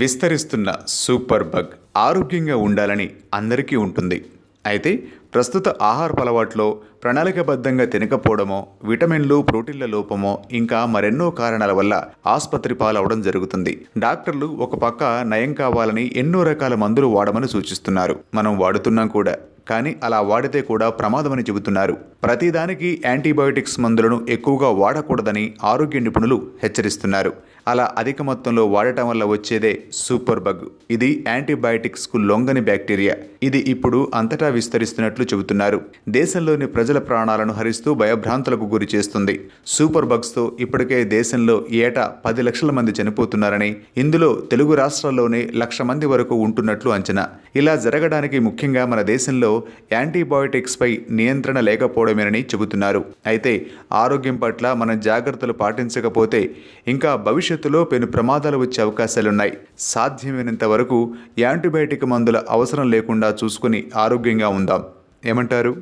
విస్తరిస్తున్న super bug ఆరోగ్యంగా ఉండాలని అందరికీ ఉంటుంది. అయితే ప్రస్తుత ఆహార అలవాట్లో ప్రణాళికబద్ధంగా తినకపోవడమో విటమిన్లు ప్రోటీన్ల లోపమో ఇంకా మరెన్నో కారణాల వల్ల ఆసుపత్రి పాలవడం జరుగుతుంది. డాక్టర్లు ఒక పక్క నయం కావాలని ఎన్నో రకాల మందులు వాడమని సూచిస్తున్నారు. మనం వాడుతున్నాం కూడా కానీ అలా వాడితే కూడా ప్రమాదమని చెబుతున్నారు. ప్రతిదానికి యాంటీబయోటిక్స్ మందులను ఎక్కువగా వాడకూడదని ఆరోగ్య నిపుణులు హెచ్చరిస్తున్నారు. అలా అధిక మొత్తంలో వాడటం వల్ల వచ్చేదే సూపర్ బగ్. ఇది యాంటీబయాటిక్స్కు లొంగని బ్యాక్టీరియా. ఇది ఇప్పుడు అంతటా విస్తరిస్తున్నట్లు చెబుతున్నారు. దేశంలోని ప్రజల ప్రాణాలను హరిస్తూ భయభ్రాంతులకు గురి చేస్తుంది. సూపర్ బగ్స్తో ఇప్పటికే దేశంలో ఏటా పది లక్షల మంది చనిపోతున్నారని ఇందులో తెలుగు రాష్ట్రాల్లోనే లక్ష మంది వరకు ఉంటున్నట్లు అంచనా. ఇలా జరగడానికి ముఖ్యంగా మన దేశంలో యాంటీబయోటిక్స్ పై నియంత్రణ లేకపోవడమేనని చెబుతున్నారు. అయితే ఆరోగ్యం పట్ల మనం జాగ్రత్తలు పాటించకపోతే ఇంకా భవిష్యత్తులో పెను ప్రమాదాలు వచ్చే అవకాశాలున్నాయి. సాధ్యమైనంత వరకు యాంటీబయాటిక్ మందుల అవసరం లేకుండా చూసుకుని ఆరోగ్యంగా ఉందాం. ఏమంటారు?